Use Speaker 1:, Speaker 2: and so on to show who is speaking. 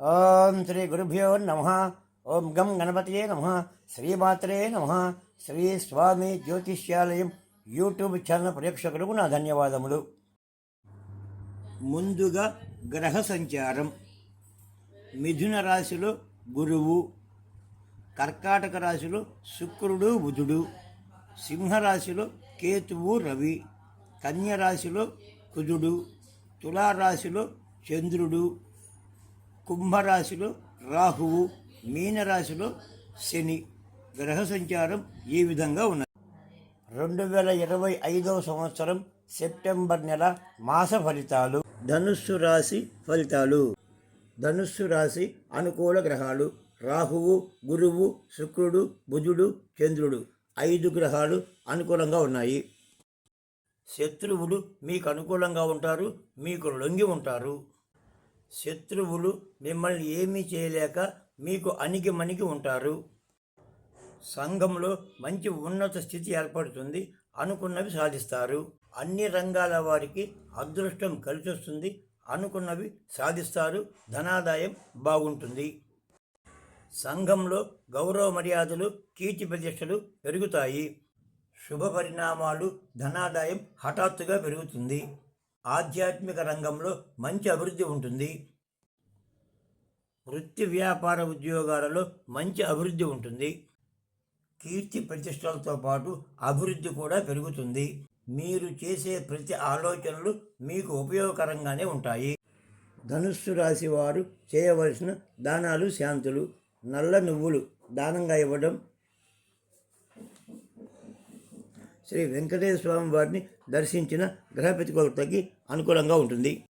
Speaker 1: ఓం శ్రీ గురుభ్యో నమ. ఓం గం గణపతియే నమ. శ్రీమాత్రే నమ. శ్రీ స్వామి జ్యోతిష్యాలయం యూట్యూబ్ ఛానల్ ప్రేక్షకులకు నా ధన్యవాదములు. ముందుగా గ్రహ సంచారం. మిథున రాశిలో గురువు కర్కాటక రాశిలో శుక్రుడు బుధుడు సింహరాశిలో కేతువు రవి కన్యరాశిలో కుదుడు కుజుడు తులారాశిలో చంద్రుడు కుంభరాశిలో రాహువు మీనరాశిలో శని. గ్రహ సంచారం ఈ విధంగా ఉన్నది? రెండు వేల ఇరవై ఐదవ సంవత్సరం సెప్టెంబర్ నెల మాస ఫలితాలు. ధనుస్సు రాశి ఫలితాలు. ధనుస్సు రాశి అనుకూల గ్రహాలు. రాహువు గురువు శుక్రుడు బుధుడు చంద్రుడు ఐదు గ్రహాలు అనుకూలంగా ఉన్నాయి. శత్రువులు మీకు అనుకూలంగా ఉంటారు మీకు లొంగి ఉంటారు. శత్రువులు మిమ్మల్ని ఏమీ చేయలేక మీకు అణిగి మణిగి ఉంటారు. సంఘంలో మంచి ఉన్నత స్థితి ఏర్పడుతుంది అనుకున్నవి సాధిస్తారు. అన్ని రంగాల వారికి అదృష్టం కలిసొస్తుంది అనుకున్నవి సాధిస్తారు. ధనాదాయం బాగుంటుంది. సంఘంలో గౌరవ మర్యాదలు కీర్తి ప్రతిష్టలు పెరుగుతాయి. శుభ పరిణామాలు ధనాదాయం హఠాత్తుగా పెరుగుతుంది. ఆధ్యాత్మిక రంగంలో మంచి అభివృద్ధి ఉంటుంది. వృత్తి వ్యాపార ఉద్యోగాలలో మంచి అభివృద్ధి ఉంటుంది. కీర్తి ప్రతిష్టలతో పాటు అభివృద్ధి కూడా పెరుగుతుంది. మీరు చేసే ప్రతి ఆలోచనలు మీకు ఉపయోగకరంగానే ఉంటాయి. ధనుస్సు రాశి వారు చేయవలసిన దానాలు శాంతులు నల్ల నువ్వులు దానంగా ఇవ్వడం. శ్రీ వెంకటేశ్వర స్వామి వారిని దర్శించిన గ్రహ ప్రతికూలతకి అనుకూలంగా ఉంటుంది.